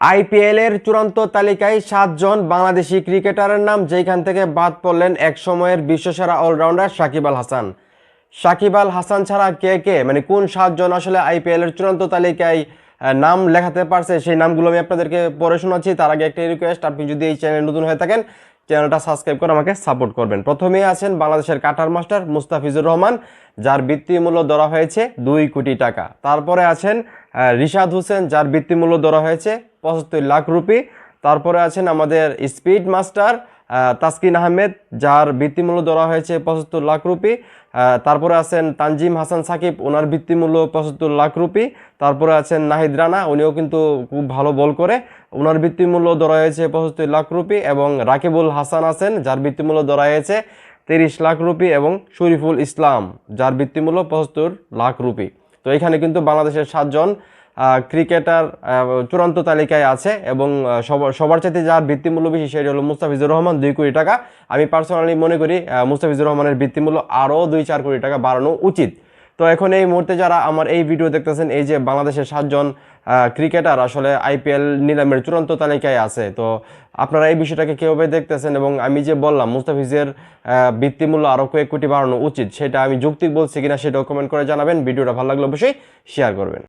IPL এর চূড়ান্ত তালিকায় সাতজন বাংলাদেশি ক্রিকেটারের নাম যেখান থেকে বাদ পড়লেন এক সময়ের বিশ্বসেরা অলরাউন্ডার সাকিব আল হাসান। সাকিব আল হাসান ছাড়া কে কে? মানে কোন সাতজন আসলে আইপিএলের চূড়ান্ত তালিকায় নাম লেখাতে পারছে? সেই নামগুলো আমি আপনাদেরকে পড়ে শোনাচ্ছি। তার আগে একটা রিকোয়েস্ট আপনি যদি এই চ্যানেল নতুন হয়ে থাকেন চ্যানেলটা সাবস্ক্রাইব করে আমাকে সাপোর্ট করবেন। প্রথমেই আছেন বাংলাদেশের কাটার মাস্টার মুস্তাফিজুর রহমান, যার বৃত্তি মূল্য ধরা হয়েছে দুই কোটি টাকা। তারপরে আছেন রিশাদ হোসেন, যার বৃত্তি মূল্য ধরা হয়েছে পঁচাত্তর লাখ রুপি। তারপরে আছেন আমাদের স্পিড মাস্টার তাসকিন আহমেদ, যার বৃত্তিমূল্য ধরা হয়েছে পঁচাত্তর লাখ রুপি। তারপরে আছেন তানজিম হাসান সাকিব, ওনার বৃত্তিমূল্য পঁচাত্তর লাখ রুপি। তারপরে আছেন নাহিদ রানা, উনিও কিন্তু খুব ভালো বল করে। ওনার বৃত্তিমূল্য ধরা হয়েছে পঁচাত্তর লাখ রুপি এবং রাকিবুল হাসান আছেন, যার বৃত্তিমূল্য ধরা হয়েছে তিরিশ লাখ রুপি এবং শরীফুল ইসলাম, যার বৃত্তিমূল্য পঁচাত্তর লাখ রুপি। তো এখানে কিন্তু বাংলাদেশের সাতজন ক্রিকেটার চূড়ান্ত তালিকায় আছে এবং সবার চাইতে যার বৃত্তিমূল্য বেশি সেটি হলো মুস্তাফিজুর রহমান, দুই কোটি টাকা। আমি পার্সোনালি মনে করি মুস্তাফিজুর রহমানের বৃত্তিমূল্য আরও দুই, চার কোটি টাকা বাড়ানো উচিত। তো এখন এই মুহূর্তে যারা আমার এই ভিডিও দেখতেছেন, এই যে বাংলাদেশের সাতজন ক্রিকেটার আসলে আইপিএল নিলামের চূড়ান্ত তালিকায় আছে। তো আপনারা এই বিষয়টাকে কীভাবে দেখতেছেন এবং আমি যে বললাম মুস্তাফিজের বৃত্তিমূল্য আরও কয়েক কোটি বাড়ানো উচিত, সেটা আমি যৌক্তিক বলছি কিনা সেটাও কমেন্ট করে জানাবেন। ভিডিওটা ভালো লাগলে অবশ্যই শেয়ার করবেন।